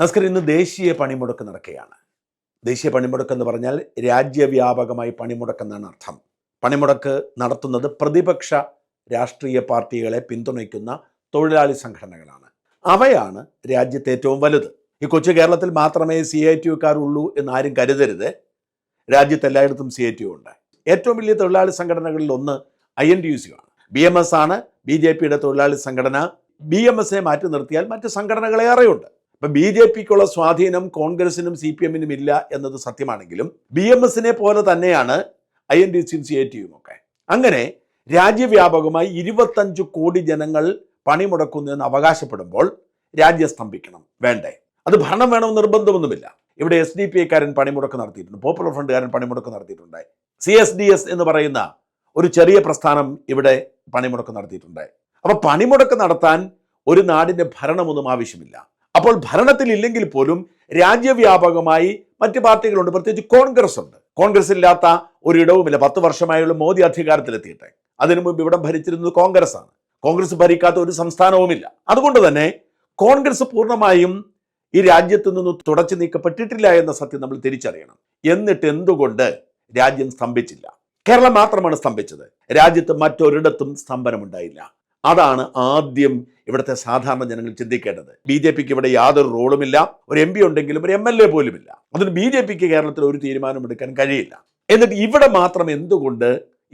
നസ്കർ ഇന്ന് ദേശീയ പണിമുടക്ക് നടക്കുകയാണ്. ദേശീയ പണിമുടക്ക് എന്ന് പറഞ്ഞാൽ രാജ്യവ്യാപകമായി പണിമുടക്ക് എന്നാണ് അർത്ഥം. പണിമുടക്ക് നടത്തുന്നത് പ്രതിപക്ഷ രാഷ്ട്രീയ പാർട്ടികളെ പിന്തുണയ്ക്കുന്ന തൊഴിലാളി സംഘടനകളാണ്. അവയാണ് രാജ്യത്തെ ഏറ്റവും വലുത്. ഈ കൊച്ചു കേരളത്തിൽ മാത്രമേ സി ഐ ടി ഉള്ളൂ എന്ന് ആരും കരുതരുത്. രാജ്യത്ത് എല്ലായിടത്തും സി ഐ ടി ഉണ്ട്. ഏറ്റവും വലിയ തൊഴിലാളി സംഘടനകളിൽ ഒന്ന് I N T U C ആണ്. ബി എം എസ് ആണ് ബി ജെ പിയുടെ തൊഴിലാളി സംഘടന. ബി എം എസിനെ മാറ്റി നിർത്തിയാൽ മറ്റ് സംഘടനകൾ ഏറെയുണ്ട്. ഇപ്പൊ ബി ജെ പിക്കുള്ള സ്വാധീനം കോൺഗ്രസിനും സി പി എമ്മിനും ഇല്ല എന്നത് സത്യമാണെങ്കിലും ബി എം എസിനെ പോലെ തന്നെയാണ് ഐ എൻ ഡി സിയും സി ഐ ടിയും ഒക്കെ. അങ്ങനെ രാജ്യവ്യാപകമായി ഇരുപത്തഞ്ച് കോടി ജനങ്ങൾ പണിമുടക്കുന്നു എന്ന് അവകാശപ്പെടുമ്പോൾ രാജ്യം സ്തംഭിക്കണം. വേണ്ടേ? അത് ഭരണം വേണമെന്ന് നിർബന്ധമൊന്നുമില്ല. ഇവിടെ എസ് ഡി പി ഐക്കാരൻ പണിമുടക്ക് നടത്തിയിട്ടുണ്ട്. പോപ്പുലർ ഫ്രണ്ടുകാരൻ പണിമുടക്ക് നടത്തിയിട്ടുണ്ട്. സി എസ് ഡി എസ് എന്ന് പറയുന്ന ഒരു ചെറിയ പ്രസ്ഥാനം ഇവിടെ പണിമുടക്ക് നടത്തിയിട്ടുണ്ട്. അപ്പോൾ പണിമുടക്ക് നടത്താൻ ഒരു നാടിന്റെ ഭരണമൊന്നും ആവശ്യമില്ല. അപ്പോൾ ഭരണത്തിൽ ഇല്ലെങ്കിൽ പോലും രാജ്യവ്യാപകമായി മറ്റ് പാർട്ടികളുണ്ട്. പ്രത്യേകിച്ച് കോൺഗ്രസ് ഉണ്ട്. കോൺഗ്രസ് ഇല്ലാത്ത ഒരിടവുമില്ല. പത്ത് വർഷമായുള്ള മോദി അധികാരത്തിലെത്തിയിട്ട്. അതിനു മുമ്പ് ഇവിടെ ഭരിച്ചിരുന്നത് കോൺഗ്രസ് ആണ്. കോൺഗ്രസ് ഭരിക്കാത്ത ഒരു സംസ്ഥാനവുമില്ല. അതുകൊണ്ട് തന്നെ കോൺഗ്രസ് പൂർണമായും ഈ രാജ്യത്ത് നിന്ന് തുടച്ചു നീക്കപ്പെട്ടിട്ടില്ല എന്ന സത്യം നമ്മൾ തിരിച്ചറിയണം. എന്നിട്ട് എന്തുകൊണ്ട് രാജ്യം സ്തംഭിച്ചില്ല? കേരളം മാത്രമാണ് സ്തംഭിച്ചത്. രാജ്യത്ത് മറ്റൊരിടത്തും സ്തംഭനമുണ്ടായില്ല. അതാണ് ആദ്യം ഇവിടുത്തെ സാധാരണ ജനങ്ങൾ ചിന്തിക്കേണ്ടത്. ബി ജെ പിക്ക് ഇവിടെ യാതൊരു റോളുമില്ല. ഒരു എം പി ഉണ്ടെങ്കിലും ഒരു എം എൽ എ പോലുമില്ല. അതിന് ബി ജെ പിക്ക് കേരളത്തിൽ ഒരു തീരുമാനമെടുക്കാൻ കഴിയില്ല. എന്നിട്ട് ഇവിടെ മാത്രം എന്തുകൊണ്ട്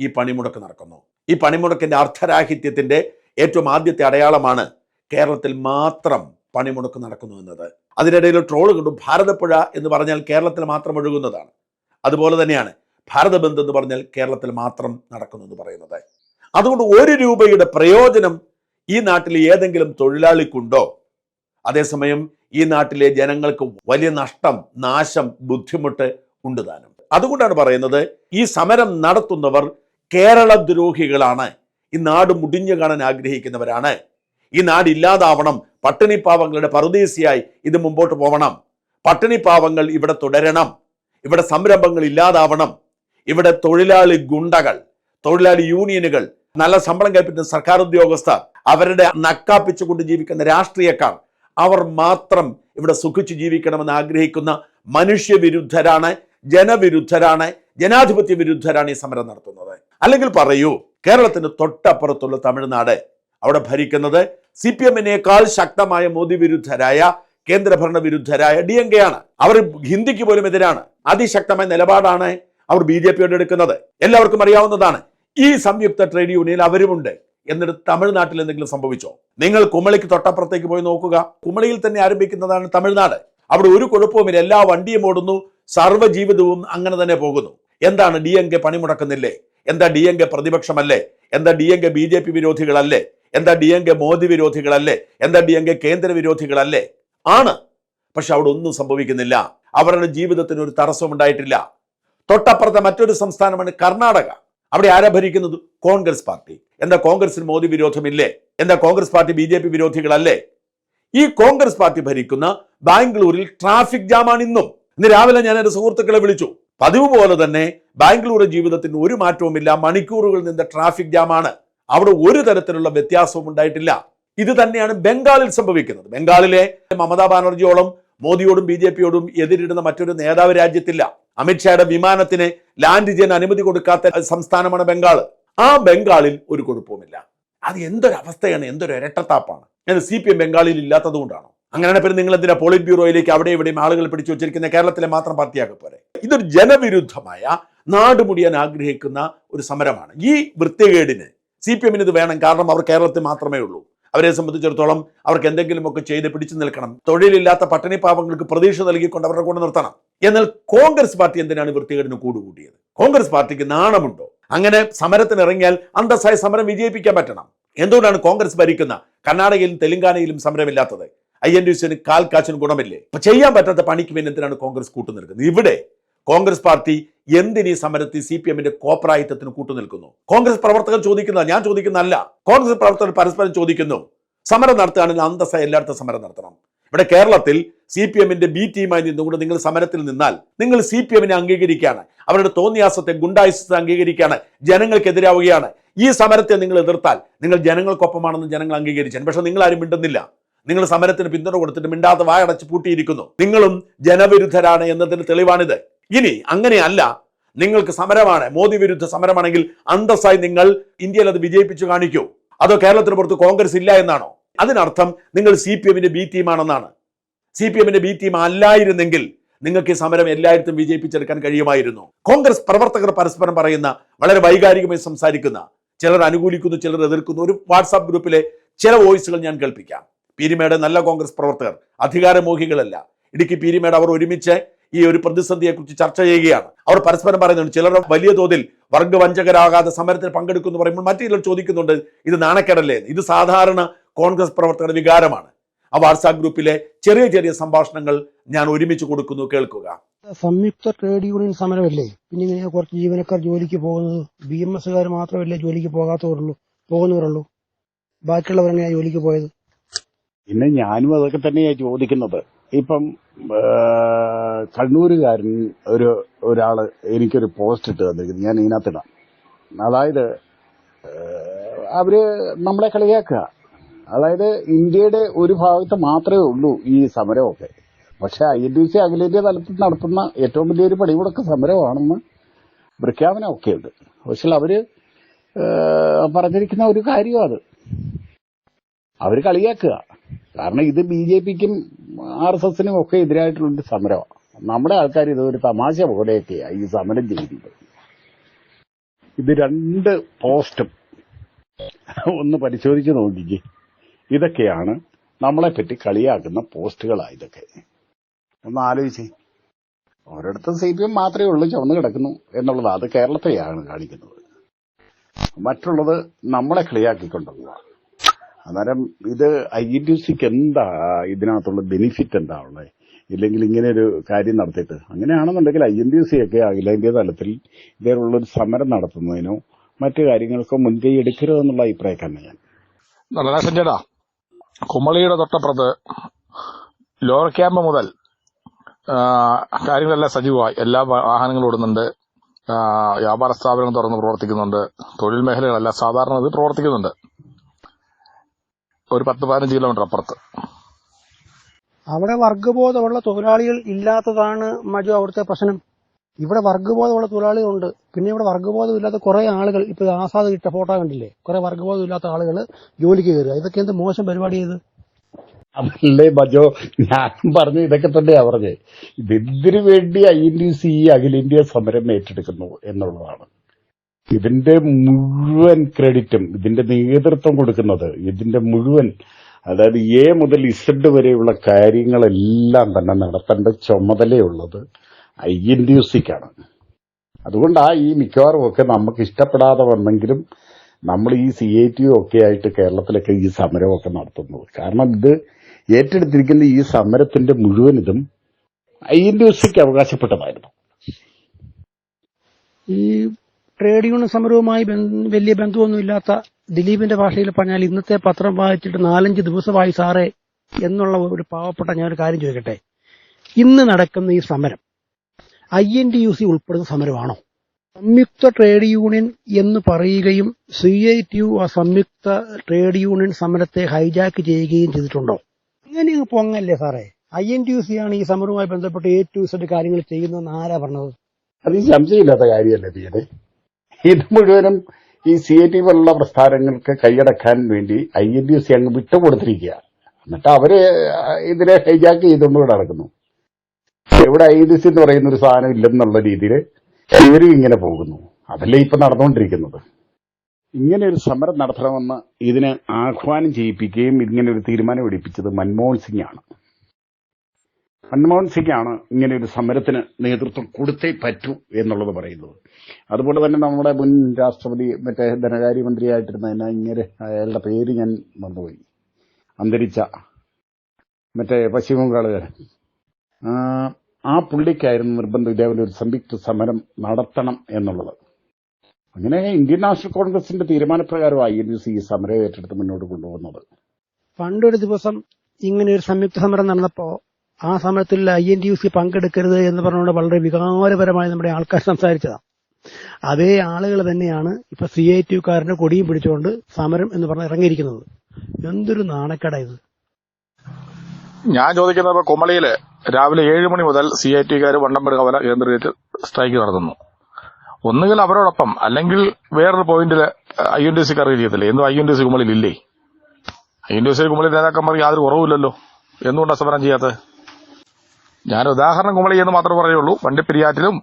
ഈ പണിമുടക്ക് നടക്കുന്നു? ഈ പണിമുടക്കിന്റെ അർത്ഥരാഹിത്യത്തിന്റെ ഏറ്റവും ആദ്യത്തെ അടയാളമാണ് കേരളത്തിൽ മാത്രം പണിമുടക്ക് നടക്കുന്നു എന്നത്. അതിനിടയിൽ ട്രോൾ കണ്ടു ഭാരതപ്പുഴ എന്ന് പറഞ്ഞാൽ കേരളത്തിൽ മാത്രം ഒഴുകുന്നതാണ്. അതുപോലെ തന്നെയാണ് ഭാരതബന്ദ് എന്ന് പറഞ്ഞാൽ കേരളത്തിൽ മാത്രം നടക്കുന്നു എന്ന് പറയുന്നത്. അതുകൊണ്ട് ഒരു രൂപയുടെ പ്രയോജനം ഈ നാട്ടിൽ ഏതെങ്കിലും തൊഴിലാളിക്കുണ്ടോ? അതേസമയം ഈ നാട്ടിലെ ജനങ്ങൾക്ക് വലിയ നഷ്ടം നാശം ബുദ്ധിമുട്ട് ഉണ്ട് താനും. അതുകൊണ്ടാണ് പറയുന്നത് ഈ സമരം നടത്തുന്നവർ കേരള ദ്രോഹികളാണ്. ഈ നാട് മുടിഞ്ഞു കാണാൻ ആഗ്രഹിക്കുന്നവരാണ്. ഈ നാട് ഇല്ലാതാവണം. പട്ടിണി പാവങ്ങളുടെ പറുദീസിയായി ഇത് മുമ്പോട്ട് പോകണം പട്ടിണി പാവങ്ങൾ ഇവിടെ തുടരണം. ഇവിടെ സംരംഭങ്ങൾ ഇല്ലാതാവണം. ഇവിടെ തൊഴിലാളി ഗുണ്ടകൾ തൊഴിലാളി യൂണിയനുകൾ നല്ല ശമ്പളം കൽപ്പിക്കുന്ന സർക്കാർ ഉദ്യോഗസ്ഥർ അവരുടെ നക്കാപ്പിച്ചുകൊണ്ട് ജീവിക്കുന്ന രാഷ്ട്രീയക്കാർ അവർ മാത്രം ഇവിടെ സുഖിച്ചു ജീവിക്കണമെന്ന് ആഗ്രഹിക്കുന്ന മനുഷ്യവിരുദ്ധരാണ് ജനവിരുദ്ധരാണ് ജനാധിപത്യ വിരുദ്ധരാണ് ഈ സമരം നടത്തുന്നത്. അല്ലെങ്കിൽ പറയൂ കേരളത്തിന് തൊട്ടപ്പുറത്തുള്ള തമിഴ്നാട് അവിടെ ഭരിക്കുന്നത് സി പി എമ്മിനേക്കാൾ ശക്തമായ മോദി വിരുദ്ധരായ കേന്ദ്രഭരണ വിരുദ്ധരായ ഡി എം കെ ആണ്. അവർ ഹിന്ദിക്ക് പോലും എതിരാണ്. അതിശക്തമായ നിലപാടാണ് അവർ ബി ജെ പിയോട് എടുക്കുന്നത്. എല്ലാവർക്കും അറിയാവുന്നതാണ്. ഈ സംയുക്ത ട്രേഡ് യൂണിയൻ അവരുമുണ്ട് എന്നിട്ട് തമിഴ്നാട്ടിൽ എന്തെങ്കിലും സംഭവിച്ചോ? നിങ്ങൾ കുമളിക്ക് തൊട്ടപ്പുറത്തേക്ക് പോയി നോക്കുക. കുമളിയിൽ തന്നെ ആരംഭിക്കുന്നതാണ് തമിഴ്നാട്. അവിടെ ഒരു കുഴപ്പവുമില്ല. എല്ലാ വണ്ടിയും ഓടുന്നു. സർവജീവിതവും അങ്ങനെ തന്നെ പോകുന്നു. എന്താണ് ഡി എൻ കെ പണിമുടക്കുന്നില്ലേ? എന്താ ഡി എൻ കെ പ്രതിപക്ഷമല്ലേ? എന്താ D N K B J P വിരോധികളല്ലേ? എന്താ ഡി എൻ കെ മോദി വിരോധികളല്ലേ? എന്താ ഡി എൻ കെ കേന്ദ്ര വിരോധികളല്ലേ? ആണ്. പക്ഷെ അവിടെ ഒന്നും സംഭവിക്കുന്നില്ല. അവരുടെ ജീവിതത്തിന് ഒരു തടസ്സം ഉണ്ടായിട്ടില്ല തൊട്ടപ്പുറത്തെ മറ്റൊരു സംസ്ഥാനമാണ് കർണാടക. അവിടെ ആരാ ഭരിക്കുന്നത്? കോൺഗ്രസ് പാർട്ടി. എന്താ കോൺഗ്രസിന് മോദി വിരോധമില്ലേ? എന്താ Congress party B J P വിരോധികളല്ലേ? ഈ കോൺഗ്രസ് പാർട്ടി ഭരിക്കുന്ന ബാംഗ്ലൂരിൽ ട്രാഫിക് ജാമാണ് ഇന്നും. ഇന്ന് രാവിലെ ഞാൻ എന്റെ സുഹൃത്തുക്കളെ വിളിച്ചു. പതിവ് പോലെ തന്നെ ബാംഗ്ലൂർ ജീവിതത്തിന് ഒരു മാറ്റവുമില്ല. മണിക്കൂറുകൾ നിന്ന് ട്രാഫിക് ജാമാണ്. അവിടെ ഒരു തരത്തിലുള്ള വ്യത്യാസവും ഉണ്ടായിട്ടില്ല. ഇത് തന്നെയാണ് ബംഗാളിൽ സംഭവിക്കുന്നത്. ബംഗാളിലെ മമതാ ബാനർജിയോളം മോദിയോടും ബി ജെ പിയോടും എതിരിടുന്ന മറ്റൊരു നേതാവ് രാജ്യത്തില്ല. അമിത്ഷായുടെ വിമാനത്തിന് ലാൻഡ് ചെയ്യാൻ അനുമതി കൊടുക്കാത്ത സംസ്ഥാനമാണ് ബംഗാൾ ആ ബംഗാളിൽ ഒരു കുഴപ്പവുമില്ല. അത് എന്തൊരു അവസ്ഥയാണ് എന്തൊരു ഇരട്ടത്താപ്പാണ്. ഞാൻ സി പി എം ബംഗാളിൽ ഇല്ലാത്തത് കൊണ്ടാണോ? അങ്ങനെയാണ് പിന്നെ നിങ്ങൾ എന്തിനാ പോളിറ്റ് ബ്യൂറോയിലേക്ക് അവിടെ ഇവിടെയും ആളുകൾ പിടിച്ചു വെച്ചിരിക്കുന്ന കേരളത്തിലെ മാത്രം പാർട്ടിയാകെ പോരെ. ഇതൊരു ജനവിരുദ്ധമായ നാട് മുടിയാൻ ആഗ്രഹിക്കുന്ന ഒരു സമരമാണ്. ഈ വൃത്തികേടിന് സി പി എമ്മിന് ഇത് വേണം. കാരണം അവർ കേരളത്തിൽ മാത്രമേ ഉള്ളൂ. അവരെ സംബന്ധിച്ചിടത്തോളം അവർക്ക് എന്തെങ്കിലുമൊക്കെ ചെയ്ത് പിടിച്ചു നിൽക്കണം. തൊഴിലില്ലാത്ത പട്ടിണി പാവങ്ങൾക്ക് പ്രതീക്ഷ നൽകിക്കൊണ്ട് അവരുടെ കൂടെ നിർത്തണം. എന്നാൽ കോൺഗ്രസ് പാർട്ടി എന്തിനാണ് വൃത്തികേടിന് കൂടുകൂട്ടിയത്? കോൺഗ്രസ് പാർട്ടിക്ക് നാണമുണ്ടോ? അങ്ങനെ സമരത്തിന് ഇറങ്ങിയാൽ അന്തസ്സായ സമരം വിജയിപ്പിക്കാൻ പറ്റണം. എന്തുകൊണ്ടാണ് കോൺഗ്രസ് ഭരിക്കുന്ന കർണാടകയിലും തെലങ്കാനയിലും സമരമില്ലാത്തത്? ഐ എൻ ഡി സിന് കാൽ കാച്ചിന് ഗുണമില്ലേ? അപ്പൊ ചെയ്യാൻ പറ്റാത്ത പണിക്ക് വേണ്ടി എന്തിനാണ് കോൺഗ്രസ് കൂട്ടുനിൽക്കുന്നത്? ഇവിടെ കോൺഗ്രസ് പാർട്ടി എന്തിനീ സമരത്തിൽ സി പി എമ്മിന്റെ കോപ്രായിത്തത്തിന് കൂട്ടുനിൽക്കുന്നു? കോൺഗ്രസ് പ്രവർത്തകർ ചോദിക്കുന്ന ഞാൻ ചോദിക്കുന്നതല്ല. കോൺഗ്രസ് പ്രവർത്തകർ പരസ്പരം ചോദിക്കുന്നു സമരം നടത്തുകയാണെങ്കിൽ അന്തസ്സായ എല്ലായിടത്തും സമരം നടത്തണം. ഇവിടെ കേരളത്തിൽ സി പി എമ്മിന്റെ ബി ടീമായി നിന്നുകൊണ്ട് നിങ്ങൾ സമരത്തിൽ നിന്നാൽ നിങ്ങൾ സി പി എമ്മിനെ അംഗീകരിക്കുകയാണ്. അവരുടെ തോന്നിയാസത്തെ ഗുണ്ടായുസത്തെ അംഗീകരിക്കുകയാണ്. ജനങ്ങൾക്കെതിരാവുകയാണ്. ഈ സമരത്തെ നിങ്ങൾ എതിർത്താൽ നിങ്ങൾ ജനങ്ങൾക്കൊപ്പമാണെന്ന് ജനങ്ങൾ അംഗീകരിച്ചാൽ പക്ഷെ നിങ്ങൾ ആരും മിണ്ടുന്നില്ല. നിങ്ങൾ സമരത്തിന് പിന്തുണ കൊടുത്തിട്ട് മിണ്ടാത്ത വായടച്ച് പൂട്ടിയിരിക്കുന്നു. നിങ്ങളും ജനവിരുദ്ധരാണ് എന്നതിന് തെളിവാണിത്. ഇനി അങ്ങനെയല്ല. നിങ്ങൾക്ക് സമരമാണ്. മോദി വിരുദ്ധ സമരമാണെങ്കിൽ അന്തസ്സായി നിങ്ങൾ ഇന്ത്യയിൽ അത് വിജയിപ്പിച്ചു കാണിക്കൂ. അതോ കേരളത്തിന് പുറത്ത് കോൺഗ്രസ് ഇല്ല എന്നാണോ? അതിനർത്ഥം നിങ്ങൾ സി പി എമ്മിന്റെ ബി ടീമാണെന്നാണ്. സി പി എമ്മിന്റെ ബി ടീം അല്ലായിരുന്നെങ്കിൽ നിങ്ങൾക്ക് ഈ സമരം എല്ലായിടത്തും വിജയിപ്പിച്ചെടുക്കാൻ കഴിയുമായിരുന്നു. കോൺഗ്രസ് പ്രവർത്തകർ പരസ്പരം പറയുന്ന വളരെ വൈകാരികമായി സംസാരിക്കുന്ന ചിലർ അനുകൂലിക്കുന്നു ചിലർ എതിർക്കുന്നു. ഒരു വാട്സാപ്പ് ഗ്രൂപ്പിലെ ചില വോയിസുകൾ ഞാൻ കേൾപ്പിക്കാം. പീരിമേട് നല്ല കോൺഗ്രസ് പ്രവർത്തകർ അധികാരമോഹികളല്ല. ഇടുക്കി പീരിമേട് അവർ ഒരുമിച്ച് ഈ ഒരു പ്രതിസന്ധിയെക്കുറിച്ച് ചർച്ച ചെയ്യുകയാണ്. അവർ പരസ്പരം പറയുന്നുണ്ട് ചിലർ വലിയ തോതിൽ വർഗവഞ്ചകരാകാതെ സമരത്തിൽ പങ്കെടുക്കുന്നു പറയുമ്പോൾ മറ്റു ചിലർ ചോദിക്കുന്നുണ്ട് ഇത് നാണക്കേടല്ലേ? ഇത് സാധാരണ കോൺഗ്രസ് പ്രവർത്തകരുടെ വികാരമാണ്. ആ വാട്സാപ്പ് ഗ്രൂപ്പിലെ ചെറിയ ചെറിയ സംഭാഷണങ്ങൾ ഞാൻ ഒരുമിച്ച് കൊടുക്കുന്നു. കേൾക്കുക. സംയുക്ത ട്രേഡ് യൂണിയൻ സമരമല്ലേ? പിന്നെ ഇങ്ങനെ കുറച്ച് ജീവനക്കാർ ജോലിക്ക് പോകുന്നത് ബി എം എസ്സുകാർ മാത്രമല്ലേ ജോലിക്ക് പോകാത്തവരുള്ളൂ പോകുന്നവരുള്ളൂ. ബാക്കിയുള്ളവരെങ്ങനെയാ ജോലിക്ക് പോയത്? പിന്നെ ഞാനും അതൊക്കെ തന്നെയാണ് ചോദിക്കുന്നത്. ഇപ്പം കണ്ണൂരുകാരൻ ഒരു ഒരാൾ എനിക്കൊരു പോസ്റ്റ് ഇട്ട് തന്നിരിക്കുന്നു. ഞാൻ ഇതിനകത്തിടാം. അതായത് അവർ നമ്മളെ കളിയാക്കുക. അതായത് ഇന്ത്യയുടെ ഒരു ഭാഗത്ത് മാത്രമേ ഉള്ളൂ ഈ സമരമൊക്കെ. പക്ഷെ ഐ എൻ ഡി സി അഖിലേന്ത്യാ തലത്തിൽ നടത്തുന്ന ഏറ്റവും വലിയൊരു പണിമുടക്ക് സമരമാണെന്ന് പ്രഖ്യാപനമൊക്കെ ഉണ്ട് പക്ഷെ അവർ പറഞ്ഞിരിക്കുന്ന ഒരു കാര്യം അത്. അവർ കളിയാക്കുക. കാരണം ഇത് ബി ജെ പിക്കും ആർ എസ് എസിനും ഒക്കെ എതിരായിട്ടുള്ള ഒരു സമരമാണ് നമ്മുടെ ആൾക്കാർ ഇത് ഒരു തമാശ പോലെയൊക്കെയാണ് ഈ സമരം ചെയ്യുന്നത് ഇത് രണ്ട് പോസ്റ്റും ഒന്ന് പരിശോധിച്ച് നോക്കിക്കേ. ഇതൊക്കെയാണ് നമ്മളെ പറ്റി കളിയാക്കുന്ന പോസ്റ്റുകളാണ് ഇതൊക്കെ. ഒന്ന് ആലോചിച്ചേ. ഒരിടത്തും സി പി എം മാത്രമേ ഉള്ളൂ ചുവന്ന് കിടക്കുന്നു എന്നുള്ളത്. അത് കേരളത്തെയാണ് കാണിക്കുന്നത്. മറ്റുള്ളത് നമ്മളെ കളിയാക്കിക്കൊണ്ടുള്ള. അന്നേരം ഇത് ഐ ഇ ടി സിക്ക് എന്താ ഇതിനകത്തുള്ള ബെനിഫിറ്റ് എന്താ ഉള്ളത് ഇല്ലെങ്കിൽ ഇങ്ങനെ ഒരു കാര്യം നടത്തിയിട്ട്. അങ്ങനെയാണെന്നുണ്ടെങ്കിൽ ഐ എൻ ടി സി ഒക്കെ അഖിലേന്ത്യാ തലത്തിൽ ഇതേപോലുള്ള ഒരു സമരം നടത്തുന്നതിനോ മറ്റു കാര്യങ്ങൾക്കോ മുൻകൈ എടുക്കരുതെന്നുള്ള അഭിപ്രായക്കാരനാണ് ഞാൻ കുമളിയുടെ തൊട്ടപ്പുറത്ത് ലോവർ ക്യാമ്പ് മുതൽ കാര്യങ്ങളെല്ലാം സജീവമായി. എല്ലാ വാഹനങ്ങളും ഓടുന്നുണ്ട്. വ്യാപാര സ്ഥാപനങ്ങൾ തുറന്ന് പ്രവർത്തിക്കുന്നുണ്ട്. തൊഴിൽ മേഖലകളെല്ലാം സാധാരണ ഇത് പ്രവർത്തിക്കുന്നുണ്ട്. ഒരു പത്ത് പതിനഞ്ച് കിലോമീറ്റർ അപ്പുറത്ത്. അവിടെ വർഗബോധമുള്ള തൊഴിലാളികൾ ഇല്ലാത്തതാണ് മജു അവിടുത്തെ പ്രശ്നം. ഇവിടെ വർഗബോധമുള്ള തൊഴിലാളികളുണ്ട്. പിന്നെ ഇവിടെ വർഗബോധമില്ലാത്ത കുറെ ആളുകൾ ഇപ്പൊ ആസാദ് ഇട്ട ഫോട്ടോ കണ്ടില്ലേ? കുറെ വർഗബോധമില്ലാത്ത ആളുകൾ ജോലിക്ക് കയറുക. ഇതൊക്കെ എന്ത് മോശം പരിപാടി ചെയ്ത് അല്ലേ ബജോ ഞാൻ പറഞ്ഞു ഇതൊക്കെ തന്നെയാ പറഞ്ഞത് ഇതെന്തിനു വേണ്ടി ഐ എൻ ഡി സി അഖിലേന്ത്യാ സമരം ഏറ്റെടുക്കുന്നു എന്നുള്ളതാണ്. ഇതിന്റെ മുഴുവൻ ക്രെഡിറ്റും ഇതിന്റെ നേതൃത്വം കൊടുക്കുന്നത് ഇതിന്റെ മുഴുവൻ അതായത് എ മുതൽ ഇസഡ് വരെയുള്ള കാര്യങ്ങളെല്ലാം തന്നെ നടത്തേണ്ട ചുമതലയുള്ളത് ഐ എൻ ഡി സിക്കാണ് അതുകൊണ്ടാ ഈ മിക്കവാറും ഒക്കെ നമുക്ക് ഇഷ്ടപ്പെടാതെ വന്നെങ്കിലും നമ്മൾ ഈ സി ഐ ടി ഒക്കെ ആയിട്ട് കേരളത്തിലൊക്കെ ഈ സമരമൊക്കെ നടത്തുന്നത്. കാരണം ഇത് ഏറ്റെടുത്തിരിക്കുന്ന ഈ സമരത്തിന്റെ മുഴുവൻ ഇതും ഐ എൻ ഡി സിക്ക് അവകാശപ്പെട്ടതായിരുന്നു. ഈ ട്രേഡ് യൂണിയൻ സമരവുമായി വലിയ ബന്ധമൊന്നുമില്ലാത്ത ദിലീപിന്റെ ഭാഷയിൽ പറഞ്ഞാൽ ഇന്നത്തെ പത്രം വായിച്ചിട്ട് നാലഞ്ച് ദിവസമായി സാറേ എന്നുള്ള ഒരു പാവപ്പെട്ട ഞാൻ ഒരു കാര്യം ചോദിക്കട്ടെ? ഇന്ന് നടക്കുന്ന ഈ സമരം I N T U C ഉൾപ്പെടുന്ന സമരമാണോ? സംയുക്ത ട്രേഡ് യൂണിയൻ എന്ന് പറയുകയും സി ഐ ടി യു ആ സംയുക്ത ട്രേഡ് യൂണിയൻ സമരത്തെ ഹൈജാക്ക് ചെയ്യുകയും ചെയ്തിട്ടുണ്ടോ? അങ്ങനെ അങ്ങ് പൊങ്ങല്ലേ സാറേ? I N T U C ആണ് ഈ സമരവുമായി ബന്ധപ്പെട്ട് എ ടു സെഡ് കാര്യങ്ങൾ ചെയ്യുന്നതെന്ന് ആരാ പറഞ്ഞത്? അത് സംശയമില്ലാത്ത കാര്യമല്ലേ തീയതി? ഇത് മുഴുവനും ഈ സി ഐ ടി പോലുള്ള പ്രസ്ഥാനങ്ങൾക്ക് കൈയടക്കാൻ വേണ്ടി ഐ എൻ ഡി സി അങ്ങ് വിട്ടുകൊടുത്തിരിക്കുക. എന്നിട്ട് അവർ ഇതിനെ ഹൈജാക്ക് ചെയ്തുകൊണ്ട് നടക്കുന്നു. ഇവിടെ ഐ ഡി സി എന്ന് പറയുന്ന ഒരു സാധനം ഇല്ലെന്നുള്ള രീതിയിൽ ഇവരും ഇങ്ങനെ പോകുന്നു. അതല്ലേ ഇപ്പൊ നടന്നുകൊണ്ടിരിക്കുന്നത്. ഇങ്ങനെ ഒരു സമരം നടത്തണമെന്ന് ഇതിന് ആഹ്വാനം ചെയ്യിപ്പിക്കുകയും ഇങ്ങനെ ഒരു തീരുമാനം എടുപ്പിച്ചത് മൻമോഹൻ സിംഗ് ആണ് മൻമോഹൻ സിംഗ് ആണ് ഇങ്ങനെ ഒരു സമരത്തിന് നേതൃത്വം കൊടുത്തേ പറ്റൂ എന്നുള്ളത് പറയുന്നത്. അതുപോലെ തന്നെ നമ്മുടെ മുൻ രാഷ്ട്രപതി മറ്റേ ധനകാര്യമന്ത്രിയായിട്ടിരുന്ന ഇങ്ങനെ അയാളുടെ പേര് ഞാൻ മറന്നുപോയി. അന്തരിച്ച മറ്റേ പശ്ചിമ ബംഗാളുകാരൻ ആ, പുള്ളിക്കായിരുന്നു നിർബന്ധം ഇതേപോലെ ഒരു സംയുക്ത സമരം നടത്തണം എന്നുള്ളത്. അങ്ങനെ ഇന്ത്യൻ നാഷണൽ കോൺഗ്രസിന്റെ തീരുമാനപ്രകാരം ഐ എൻ സി ഈ സമരം ഏറ്റെടുത്ത് മുന്നോട്ട് കൊണ്ടുപോകുന്നത്. പണ്ടൊരു ദിവസം ഇങ്ങനെ ഒരു സംയുക്ത സമരം നടന്നപ്പോ ആ സമരത്തിൽ I N T U C പങ്കെടുക്കരുത് എന്ന് പറഞ്ഞുകൊണ്ട് വളരെ വികാരപരമായി നമ്മുടെ ആൾക്കാർ സംസാരിച്ചതാണ് അതേ ആളുകൾ തന്നെയാണ് ഇപ്പൊ സി ഐ ടി യുക്കാരന്റെ കൊടിയും പിടിച്ചുകൊണ്ട് സമരം എന്ന് പറഞ്ഞ് ഇറങ്ങിയിരിക്കുന്നത്. എന്തൊരു നാണക്കട ഇത്. ഞാൻ ചോദിക്കുന്നത് കുമളിയിൽ രാവിലെ ഏഴ് മണി മുതൽ സി ഐ ടിക്കാർ വണ്ടമ്പേട് കവല കേന്ദ്രീകരിച്ച് സ്ട്രൈക്ക് നടത്തുന്നു. ഒന്നുകിൽ അവരോടൊപ്പം അല്ലെങ്കിൽ വേറൊരു പോയിന്റിൽ ഐ എൻ ഡി സി കറി ചെയ്യത്തില്ലേ എന്നും ഐ എൻ ഡി സി കുമ്പളിൽ ഇല്ലേ ഐ എൻ ഡി സി കുമ്പളി നേതാക്കന്മാർക്ക് യാതൊരു കുറവില്ലല്ലോ എന്തുകൊണ്ടാണ് സമരം ചെയ്യാത്തത്? ഞാൻ ഉദാഹരണം കുമളി എന്ന് മാത്രമേ പറയുള്ളൂ. വണ്ടിപ്പെരിയാറ്റിലും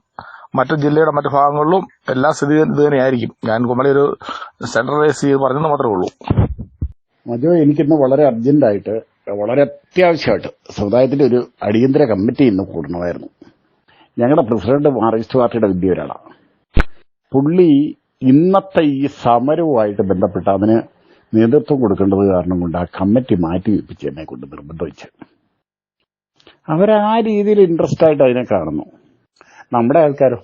മറ്റു ജില്ലയുടെ മറ്റു ഭാഗങ്ങളിലും എല്ലാ സ്ഥിതി ഇത് തന്നെയായിരിക്കും ഞാൻ കുമളി ഒരു സെൻട്രലൈസ് ചെയ്ത് പറഞ്ഞെന്ന് മാത്രമേ ഉള്ളൂ. മജോ എനിക്കിന്ന് വളരെ അർജന്റായിട്ട് വളരെ അത്യാവശ്യമായിട്ട് സമുദായത്തിന്റെ ഒരു അടിയന്തര കമ്മിറ്റി ഇന്ന് കൂടണമായിരുന്നു ഞങ്ങളുടെ പ്രസിഡന്റ് മാർക്സിസ്റ്റ് പാർട്ടിയുടെ വലിയ ഒരാളാണ് പുള്ളി ഇന്നത്തെ ഈ സമരവുമായിട്ട് ബന്ധപ്പെട്ട് അതിന് നേതൃത്വം കൊടുക്കേണ്ടത് കാരണം കൊണ്ട് ആ കമ്മിറ്റി മാറ്റി വെപ്പിച്ച് എന്നെ കൊണ്ട് നിർബന്ധിച്ച്. അവരാ രീതിയിൽ ഇൻട്രസ്റ്റ് ആയിട്ട് അതിനെ കാണുന്നു. നമ്മുടെ ആൾക്കാരോ?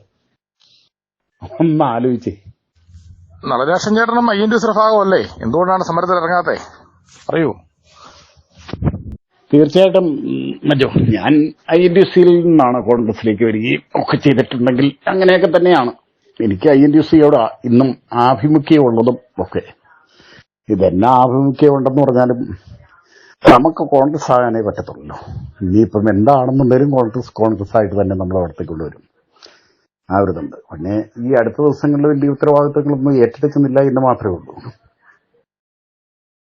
ഒന്ന് ആലോചിച്ചേ. നളരാശൻ ചേട്ടനും സി ഭാഗമല്ലേ എന്തുകൊണ്ടാണ് സമരത്തിൽ ഇറങ്ങാത്തേ പറയൂ. തീർച്ചയായിട്ടും മജോ ഞാൻ ഐ എൻ ഡി സിയിൽ നിന്നാണ് കോൺഗ്രസിലേക്ക് വരികയും ഒക്കെ ചെയ്തിട്ടുണ്ടെങ്കിൽ അങ്ങനെയൊക്കെ തന്നെയാണ്. എനിക്ക് ഐ എൻ ഡി സിയോട് ഇന്നും ആഭിമുഖ്യമുള്ളതും ഒക്കെ. ഇതെന്നാ ആഭിമുഖ്യം ഉണ്ടെന്ന് പറഞ്ഞാലും നമുക്ക് കോൺഗ്രസ് ആകാനേ പറ്റത്തുള്ളൂ. ഇനിയിപ്പം എന്താണെന്നുണ്ടെങ്കിലും കോൺഗ്രസ് കോൺഗ്രസ് ആയിട്ട് തന്നെ നമ്മൾ വളർത്തിക്കൊണ്ട് വരും. ആ ഒരു ഇതുണ്ട്. പിന്നെ ഈ അടുത്ത ദിവസങ്ങളിൽ വലിയ ഉത്തരവാദിത്തങ്ങളൊന്നും ഏറ്റെടുക്കുന്നില്ല എന്ന് മാത്രമേ ഉള്ളൂ.